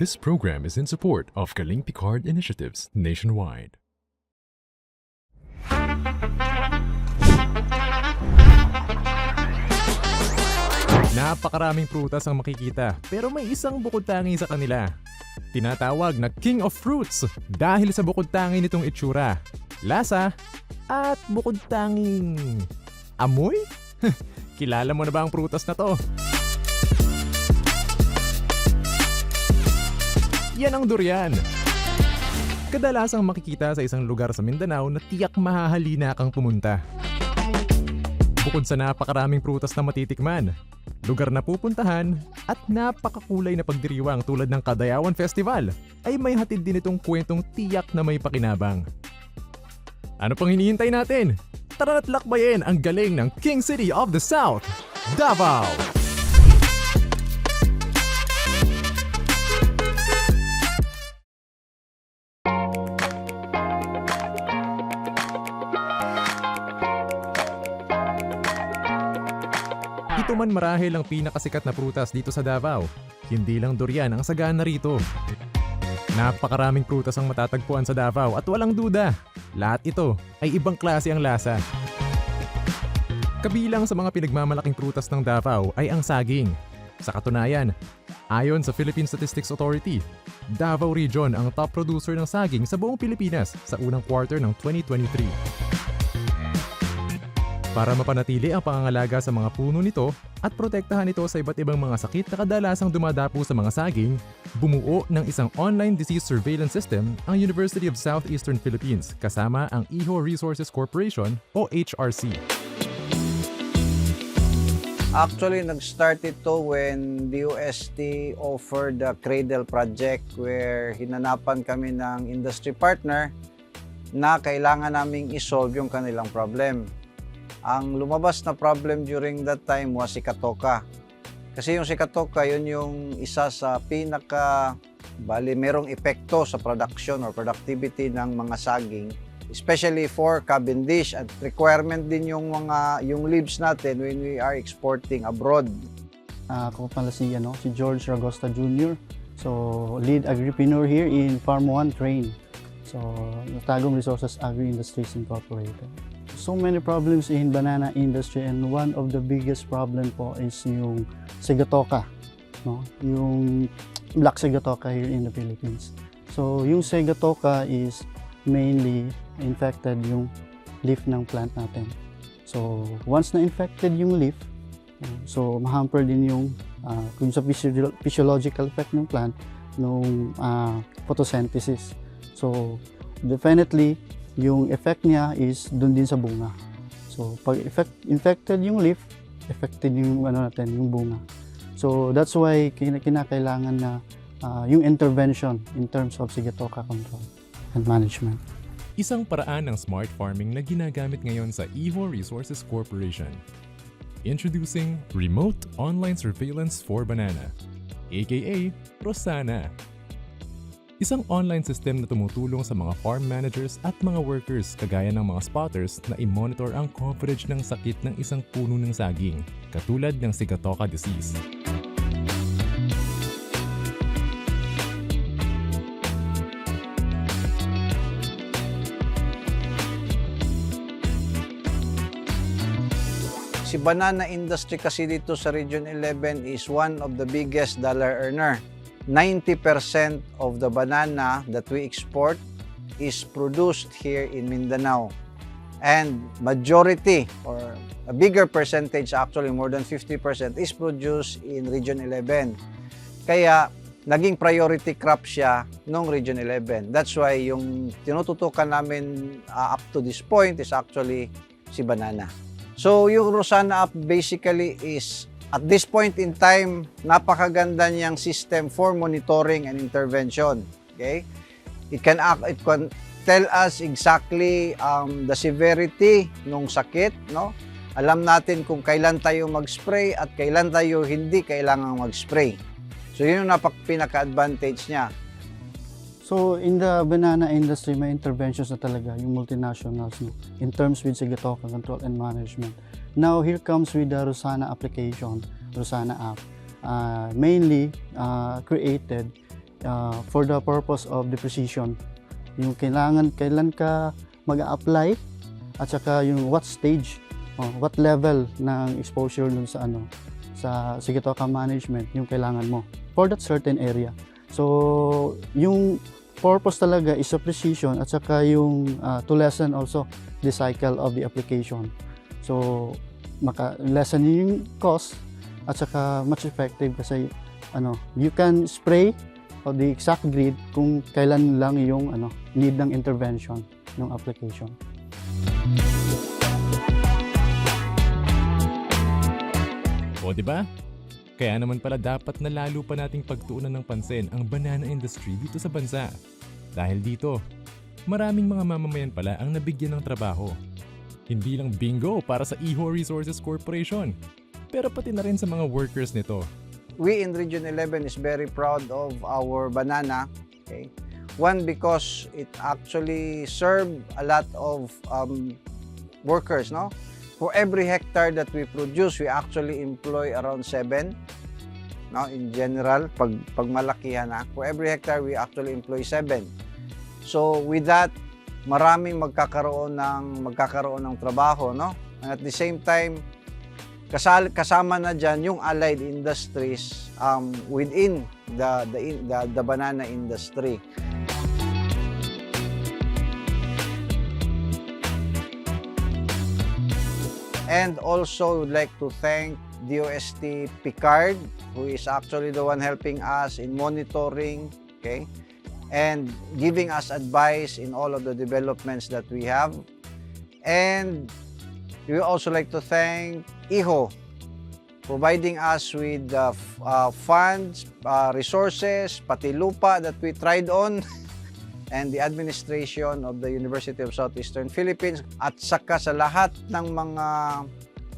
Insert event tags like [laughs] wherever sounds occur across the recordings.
This program is in support of Kaling Picard initiatives nationwide. Napakaraming prutas ang makikita pero may isang bukod tangi sa kanila. Tinatawag na King of Fruits dahil sa bukod tangi nitong itsura, lasa, at bukod tanging amoy? [laughs] Kilala mo na ba ang prutas na to? Yan ang durian. Kadalasang makikita sa isang lugar sa Mindanao na tiyak mahahalina kang pumunta. Bukod sa napakaraming prutas na matitikman, lugar na pupuntahan at napakakulay na pagdiriwang tulad ng Kadayawan Festival ay may hatid din itong kwentong tiyak na may pakinabang. Ano pang hinihintay natin? Tara na't lakbayin ang galing ng King City of the South, Davao! Ito man marahil ang pinakasikat na prutas dito sa Davao. Hindi lang durian ang sagana rito. Napakaraming prutas ang matatagpuan sa Davao at walang duda. Lahat ito ay ibang klase ang lasa. Kabilang sa mga pinagmamalaking prutas ng Davao ay ang saging. Sa katunayan, ayon sa Philippine Statistics Authority, Davao Region ang top producer ng saging sa buong Pilipinas sa unang quarter ng 2023. Para mapanatili ang pangangalaga sa mga puno nito at protektahan ito sa iba't ibang mga sakit na kadalasang dumadapo sa mga saging, bumuo ng isang online disease surveillance system ang University of Southeastern Philippines kasama ang Iho Resources Corporation o HRC. Actually, nag-start ito when DOST offered the Cradle Project where hinanapan kami ng industry partner na kailangan naming isolve yung kanilang problem. Ang lumabas na problem during that time was si Katoka. Kasi yung si Katoka, yun yung isa sa pinaka, bali, merong epekto sa production or productivity ng mga saging especially for Cavendish at requirement din yung mga yung leaves natin when we are exporting abroad. Ah, ako pala si, ano, si George Ragosta Jr. So, lead agripreneur here in Farm 1 Train. So, Tagum Resources Agri Industries Incorporated. So many problems in banana industry and one of the biggest problem po is yung sigatoka. No? Yung black sigatoka here in the Philippines. So, yung sigatoka is mainly infected yung leaf ng plant natin. So, once na infected yung leaf, so mahamper din yung uh, kung sa physio- physiological effect ng plant nung uh, photosynthesis. So, definitely, yung effect niya is dun din sa bunga. So, pag effect, infected yung leaf, affected yung ano natin, yung bunga. So, that's why kin- kinakailangan na uh, yung intervention in terms of sigatoka control and management. Isang paraan ng smart farming na ginagamit ngayon sa Evo Resources Corporation. Introducing Remote Online Surveillance for Banana, aka Rosana. Isang online system na tumutulong sa mga farm managers at mga workers kagaya ng mga spotters na i-monitor ang coverage ng sakit ng isang puno ng saging, katulad ng Sigatoka disease. Si banana industry kasi dito sa Region 11 is one of the biggest dollar earner. 90% of the banana that we export is produced here in Mindanao. And majority or a bigger percentage actually more than 50% is produced in Region 11. Kaya naging priority crop siya nung Region 11. That's why yung tinututukan namin uh, up to this point is actually si banana. So yung Rosana app basically is at this point in time napakaganda niyang system for monitoring and intervention. Okay? It can act it can tell us exactly um, the severity ng sakit, no? Alam natin kung kailan tayo mag-spray at kailan tayo hindi kailangang mag-spray. So yun yung napak pinaka-advantage niya. So, in the banana industry, may interventions na talaga yung multinationals no, in terms with Sigatoka control and management. Now, here comes with the Rosana application, Rosana app. Uh, mainly uh, created uh, for the purpose of the precision. Yung kailangan, kailan ka mag-apply at saka yung what stage, uh, what level ng exposure dun sa ano, sa Sigatoka management yung kailangan mo for that certain area. So, yung purpose talaga is a precision at saka yung uh, to lessen also the cycle of the application. So, maka lessen yung cost at saka much effective kasi ano, you can spray of the exact grid kung kailan lang yung ano, need ng intervention ng application. O di ba? Kaya naman pala dapat na lalo pa nating pagtuunan ng pansin ang banana industry dito sa bansa. Dahil dito, maraming mga mamamayan pala ang nabigyan ng trabaho. Hindi lang bingo para sa Iho Resources Corporation, pero pati na rin sa mga workers nito. we in Region 11 is very proud of our banana. Okay, one because it actually served a lot of um, workers. No, for every hectare that we produce, we actually employ around seven. No, in general, pag pag malakihan na, for every hectare we actually employ seven. So with that, maraming magkakaroon ng magkakaroon ng trabaho, no? And at the same time, kasal, kasama na diyan yung allied industries um, within the, the the the banana industry. And also would like to thank DOST Picard who is actually the one helping us in monitoring, okay? And giving us advice in all of the developments that we have. And we also like to thank IHO providing us with uh, uh, funds, uh, resources, pati lupa that we tried on, [laughs] and the administration of the University of Southeastern Philippines, at saka sa lahat ng mga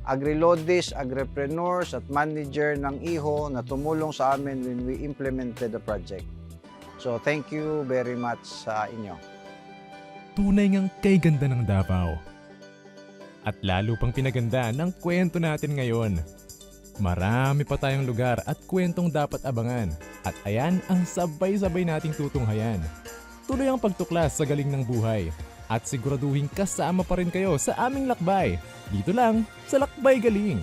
agrilodis, at manager ng IHO na tumulong sa amin when we implemented the project. So thank you very much sa inyo. Tunay ngang kay ganda ng Davao. At lalo pang pinaganda ng kwento natin ngayon. Marami pa tayong lugar at kwentong dapat abangan. At ayan ang sabay-sabay nating tutunghayan. Tuloy ang pagtuklas sa galing ng buhay. At siguraduhin kasama pa rin kayo sa aming lakbay. Dito lang sa Lakbay Galing.